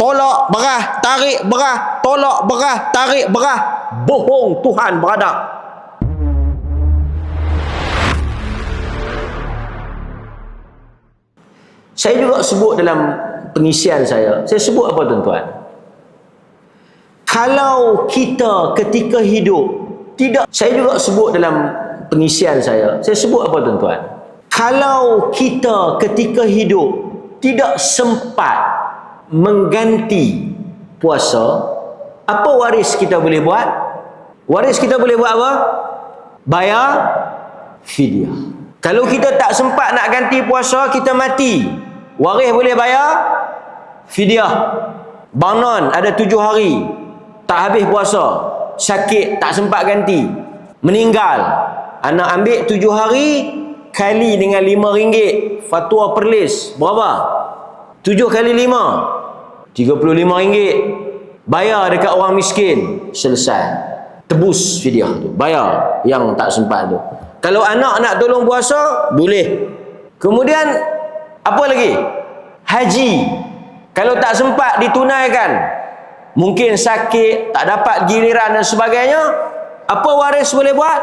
tolak berah, tarik berah, tolak berah, tarik berah. Bohong Tuhan beradab. Saya juga sebut dalam pengisian saya. Saya sebut apa tuan-tuan? Kalau kita ketika hidup tidak saya juga sebut dalam pengisian saya. Saya sebut apa tuan-tuan? Kalau kita ketika hidup tidak sempat mengganti puasa, apa waris kita boleh buat? Waris kita boleh buat apa? Bayar fidyah. Kalau kita tak sempat nak ganti puasa, kita mati. Waris boleh bayar fidyah. Banon ada tujuh hari. Tak habis puasa. Sakit, tak sempat ganti. Meninggal. Anak ambil tujuh hari, kali dengan lima ringgit. Fatwa perlis. Berapa? Tujuh kali lima. Tiga puluh lima ringgit. Bayar dekat orang miskin. Selesai. Tebus fidyah tu. Bayar yang tak sempat tu. Kalau anak nak tolong puasa, boleh. Kemudian, apa lagi? Haji. Kalau tak sempat ditunaikan, mungkin sakit, tak dapat giliran dan sebagainya, apa waris boleh buat?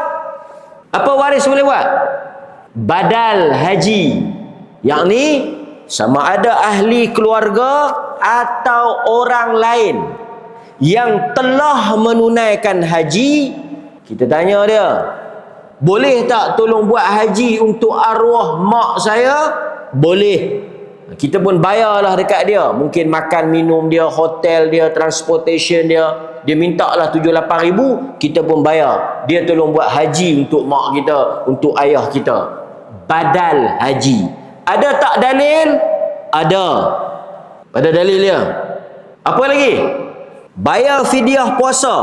Apa waris boleh buat? Badal haji. Yang ni, sama ada ahli keluarga atau orang lain yang telah menunaikan haji, kita tanya dia, boleh tak tolong buat haji untuk arwah mak saya? Boleh. Kita pun bayarlah dekat dia. Mungkin makan minum dia, hotel dia, transportation dia. Dia minta lah 7-8 ribu, kita pun bayar. Dia tolong buat haji untuk mak kita, untuk ayah kita. Badal haji. Ada tak dalil? Ada. Pada dalil dia. Apa lagi? Bayar fidyah puasa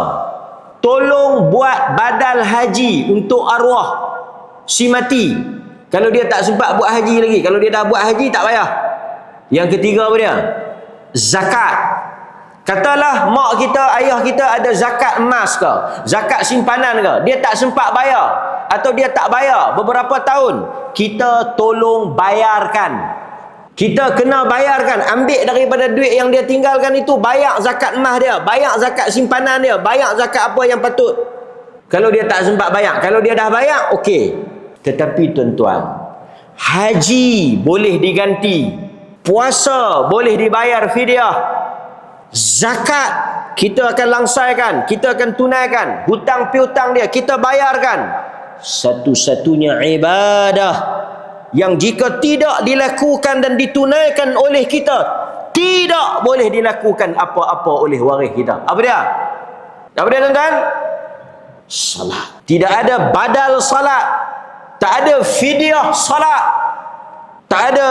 tolong buat badal haji untuk arwah si mati. Kalau dia tak sempat buat haji lagi, kalau dia dah buat haji tak payah. Yang ketiga apa dia? Zakat. Katalah mak kita, ayah kita ada zakat emas ke, zakat simpanan ke, dia tak sempat bayar atau dia tak bayar beberapa tahun, kita tolong bayarkan. Kita kena bayarkan, ambil daripada duit yang dia tinggalkan itu, bayar zakat emas dia, bayar zakat simpanan dia, bayar zakat apa yang patut. Kalau dia tak sempat bayar, kalau dia dah bayar, okey. Tetapi tuan-tuan, haji boleh diganti, puasa boleh dibayar fidyah, zakat kita akan langsaikan, kita akan tunaikan, hutang piutang dia kita bayarkan. Satu-satunya ibadah yang jika tidak dilakukan dan ditunaikan oleh kita tidak boleh dilakukan apa-apa oleh waris kita. Apa dia? apa dia tuan-tuan? salat. Tidak ada badal salat. Tak ada fidyah salat. Tak ada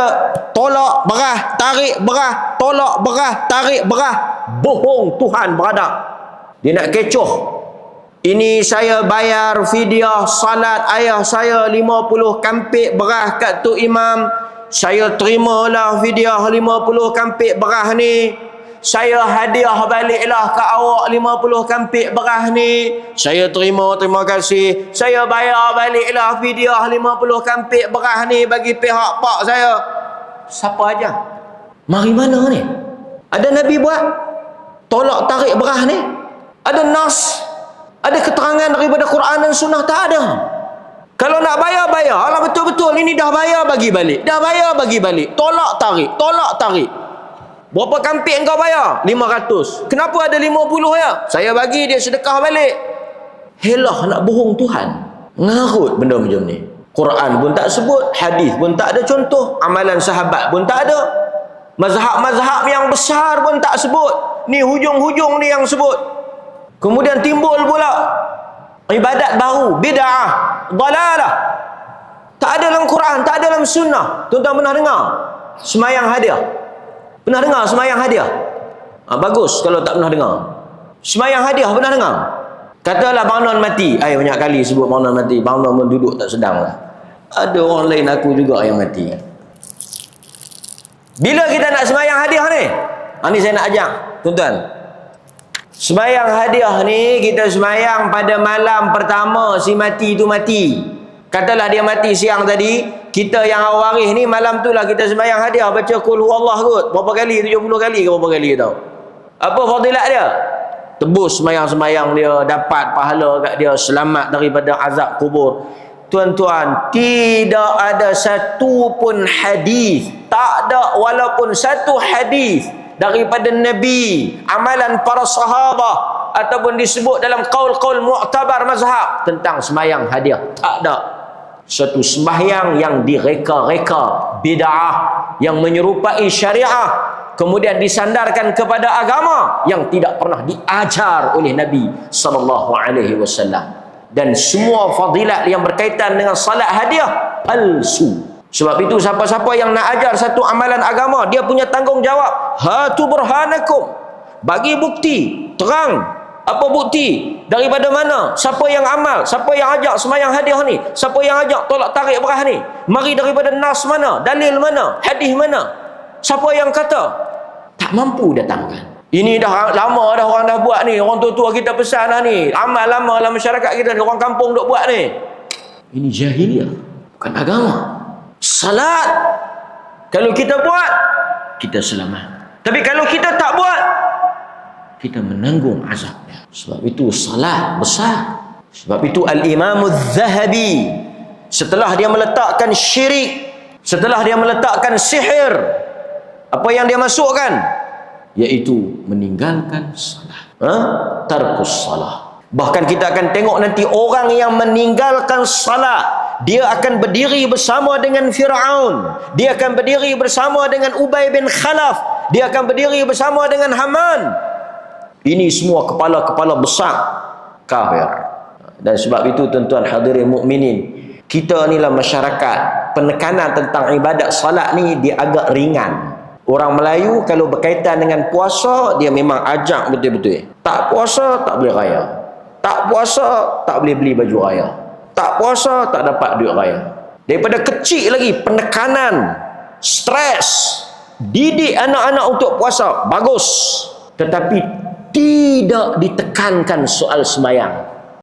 tolak berah tarik berah tolak berah tarik berah. Bohong Tuhan beradab dia nak kecoh ini saya bayar fidyah salat ayah saya 50 kampik berah kat tu imam. Saya terimalah fidyah 50 kampik berah ni. Saya hadiah baliklah ke awak 50 kampik berah ni. Saya terima, terima kasih. Saya bayar baliklah fidyah 50 kampik berah ni bagi pihak pak saya. Siapa aja? Mari mana ni? Ada Nabi buat? Tolak tarik berah ni? Ada nas? Ada keterangan daripada Quran dan Sunnah tak ada. Kalau nak bayar, bayar. Alah betul-betul ini dah bayar bagi balik. Dah bayar bagi balik. Tolak tarik. Tolak tarik. Berapa kampik engkau bayar? 500. Kenapa ada 50 ya? Saya bagi dia sedekah balik. Helah nak bohong Tuhan. Ngarut benda macam ni. Quran pun tak sebut. Hadis pun tak ada contoh. Amalan sahabat pun tak ada. Mazhab-mazhab yang besar pun tak sebut. Ni hujung-hujung ni yang sebut. Kemudian timbul pula ibadat baru, bid'ah, dalalah. Tak ada dalam Quran, tak ada dalam sunnah. Tuan-tuan pernah dengar? Semayang hadiah. Pernah dengar semayang hadiah? Ha, bagus kalau tak pernah dengar. Semayang hadiah pernah dengar? Katalah Bang mati. Ay, banyak kali sebut Bang mati. Bang pun duduk tak sedang. Ada orang lain aku juga yang mati. Bila kita nak semayang hadiah ni? Ha, ni saya nak ajak. Tuan-tuan, Semayang hadiah ni kita semayang pada malam pertama si mati tu mati. Katalah dia mati siang tadi, kita yang awaris ni malam tu lah kita sembahyang hadiah. Baca kul Allah kot. Berapa kali? 70 kali ke berapa kali tau. Apa fadilat dia? Tebus sembahyang-sembahyang dia dapat pahala kat dia selamat daripada azab kubur. Tuan-tuan tidak ada satu pun hadis tak ada walaupun satu hadis daripada nabi amalan para sahabat ataupun disebut dalam qaul-qaul mu'tabar mazhab tentang sembahyang hadiah. Tak ada. Satu sembahyang yang direka-reka bid'ah yang menyerupai syariah kemudian disandarkan kepada agama yang tidak pernah diajar oleh Nabi sallallahu alaihi wasallam. Dan semua fadilat yang berkaitan dengan salat hadiah palsu sebab itu siapa-siapa yang nak ajar satu amalan agama dia punya tanggungjawab hatu burhanakum bagi bukti terang apa bukti? Daripada mana? Siapa yang amal? Siapa yang ajak semayang hadiah ni? Siapa yang ajak tolak tarik berah ni? Mari daripada nas mana? Dalil mana? Hadis mana? Siapa yang kata? Tak mampu datangkan. Ini dah lama dah orang dah buat ni. Orang tua-tua kita pesan dah ni. Amal lama dalam masyarakat kita ni. Orang kampung duk buat ni. Ini jahiliah. Bukan agama. Salat. Kalau kita buat, kita selamat. Tapi kalau kita tak buat, kita menanggung azabnya. Sebab itu salat besar. Sebab itu Al-Imam Al-Zahabi setelah dia meletakkan syirik, setelah dia meletakkan sihir, apa yang dia masukkan? Iaitu meninggalkan salat. Ha? Tarkus salat. Bahkan kita akan tengok nanti orang yang meninggalkan salat, dia akan berdiri bersama dengan Firaun. Dia akan berdiri bersama dengan Ubay bin Khalaf. Dia akan berdiri bersama dengan Haman. Ini semua kepala-kepala besar kafir. Dan sebab itu tuan-tuan hadirin mukminin, kita ni lah masyarakat penekanan tentang ibadat salat ni dia agak ringan. Orang Melayu kalau berkaitan dengan puasa dia memang ajak betul-betul. Tak puasa tak boleh raya. Tak puasa tak boleh beli baju raya. Tak puasa tak dapat duit raya. Daripada kecil lagi penekanan, stres, didik anak-anak untuk puasa bagus. Tetapi tidak ditekankan soal semayang